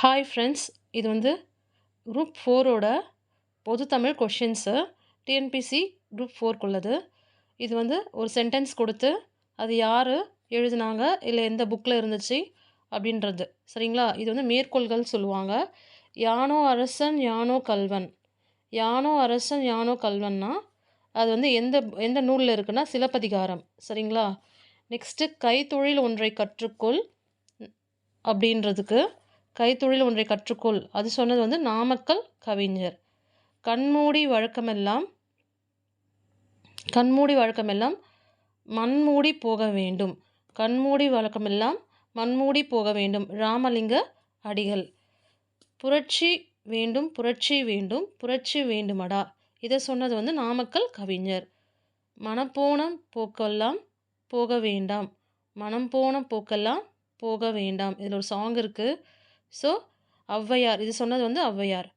Hi friends இது வந்து group ஃபோரோட பொது தமிழ் கொஷின்ஸு டிஎன்பிசி குரூப் ஃபோர்க்குள்ளது இது வந்து ஒரு சென்டென்ஸ் கொடுத்து அது யார் எழுதினாங்க இல்லை எந்த புக்கில் இருந்துச்சு அப்படின்றது. சரிங்களா? இது வந்து மேற்கோள்கள் சொல்லுவாங்க. யானோ அரசன் யானோ கல்வன். யானோ அரசன் யானோ கல்வன்னா அது வந்து எந்த எந்த நூலில் இருக்குன்னா சிலப்பதிகாரம். சரிங்களா? நெக்ஸ்ட்டு கைத்தொழில் ஒன்றை கற்றுக்கொள் அப்படின்றதுக்கு கைத்தொழில் ஒன்றை கற்றுக்கொள். அது சொன்னது வந்து நாமக்கல் கவிஞர். கண்மூடி வழக்கமெல்லாம் கண்மூடி வழக்கமெல்லாம் மண்மூடி போக வேண்டும். கண்மூடி வழக்கமெல்லாம் மண்மூடி போக வேண்டும். ராமலிங்க அடிகள். புரட்சி வேண்டும் புரட்சி வேண்டும் புரட்சி வேண்டுமடா. இதை சொன்னது வந்து நாமக்கல் கவிஞர். மனப்போன போக்கெல்லாம் போக வேண்டாம். மனம் போன போக்கெல்லாம் போக வேண்டாம். இதில் ஒரு சாங் இருக்குது ஸோ ஔவையார் இது சொன்னது வந்து ஔவையார்.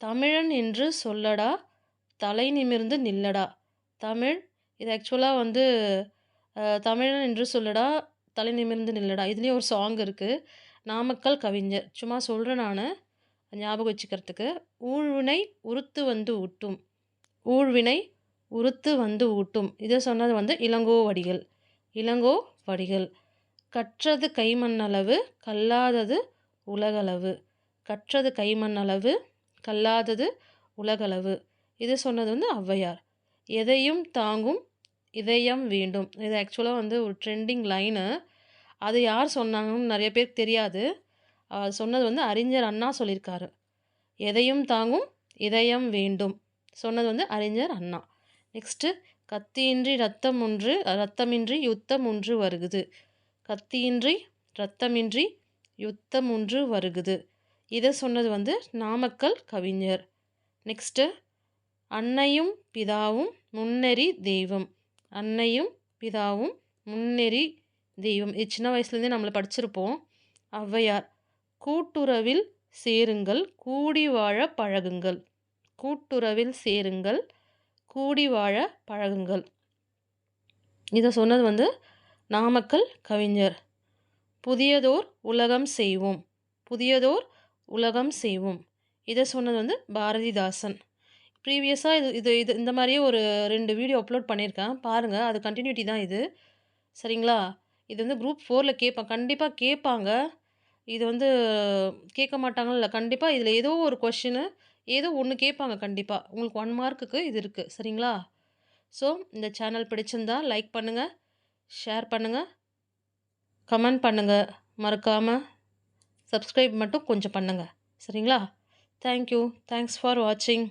தமிழன் என்று சொல்லடா தலை நிமிர்ந்து நில்லடா. தமிழ் இது ஆக்சுவலாக வந்து தமிழன் என்று சொல்லடா தலை நிமிர்ந்து நில்லடா. இதுலேயும் ஒரு சாங் இருக்குது நாமக்கல் கவிஞர். சும்மா சொல்கிறேன் நான் ஞாபகம் வச்சுக்கிறதுக்கு. ஊழ்வினை உறுத்து வந்து ஊட்டும். ஊழ்வினை உறுத்து வந்து ஊட்டும். இதை சொன்னது வந்து இளங்கோ வடிகள். இளங்கோ வடிகள். கற்றது கைமண்ணளவு கல்லாதது உலகளவு. கற்றது கைமண்ணளவு கல்லாதது உலகளவு. இது சொன்னது வந்து ஔவையார். எதையும் தாங்கும் இதயம் வேண்டும். இது ஆக்சுவலாக வந்து ஒரு ட்ரெண்டிங் லைனு அது யார் சொன்னாங்கன்னு நிறைய பேருக்கு தெரியாது. சொன்னது வந்து அறிஞர் அண்ணா சொல்லியிருக்காரு. எதையும் தாங்கும் இதயம் வேண்டும். சொன்னது வந்து அறிஞர் அண்ணா. நெக்ஸ்ட்டு கத்தியின்றி ரத்தம் ஒன்று ரத்தமின்றி யுத்தம் ஒன்று வருகுது. கத்தியின்றி ரத்தமின்றி யுத்தம் ஒன்று வருகுது. இதை சொன்னது வந்து நாமக்கல் கவிஞர். நெக்ஸ்ட்டு அன்னையும் பிதாவும் முன்னெறி தெய்வம். அன்னையும் பிதாவும் முன்னெறி தெய்வம். இது சின்ன வயசுலேருந்தே நம்மளை படிச்சிருப்போம். ஔவையார் கூட்டுறவில் சேருங்கள் கூடி வாழ பழகுங்கள். கூட்டுறவில் சேருங்கள் கூடி வாழ பழகுங்கள். இதை சொன்னது வந்து நாமக்கல் கவிஞர். புதியதோர் உலகம் செய்வோம். புதியதோர் உலகம் செய்வோம். இதை சொன்னது வந்து பாரதிதாசன். ப்ரீவியஸாக இது இது இது இந்த மாதிரியே ஒரு ரெண்டு வீடியோ அப்லோட் பண்ணியிருக்கேன் பாருங்கள் அது கண்டினியூட்டி தான் இது. சரிங்களா? இது வந்து குரூப் ஃபோரில் கேட்பேன் கண்டிப்பாக கேட்பாங்க இது வந்து கேட்க மாட்டாங்கல்ல கண்டிப்பாக இதில் ஏதோ ஒரு கொஷினு ஏதோ ஒன்று கேட்பாங்க கண்டிப்பாக உங்களுக்கு ஒன் மார்க்குக்கு இது இருக்குது சரிங்களா? ஸோ இந்த சேனல் பிடிச்சிருந்தா லைக் பண்ணுங்கள் ஷேர் பண்ணுங்கள் கமெண்ட் பண்ணுங்கள் மறக்காமல் சப்ஸ்கிரைப் மட்டும் கொஞ்சம் பண்ணுங்கள் சரிங்களா? தேங்க்யூ தேங்க்ஸ் ஃபார் வாட்சிங்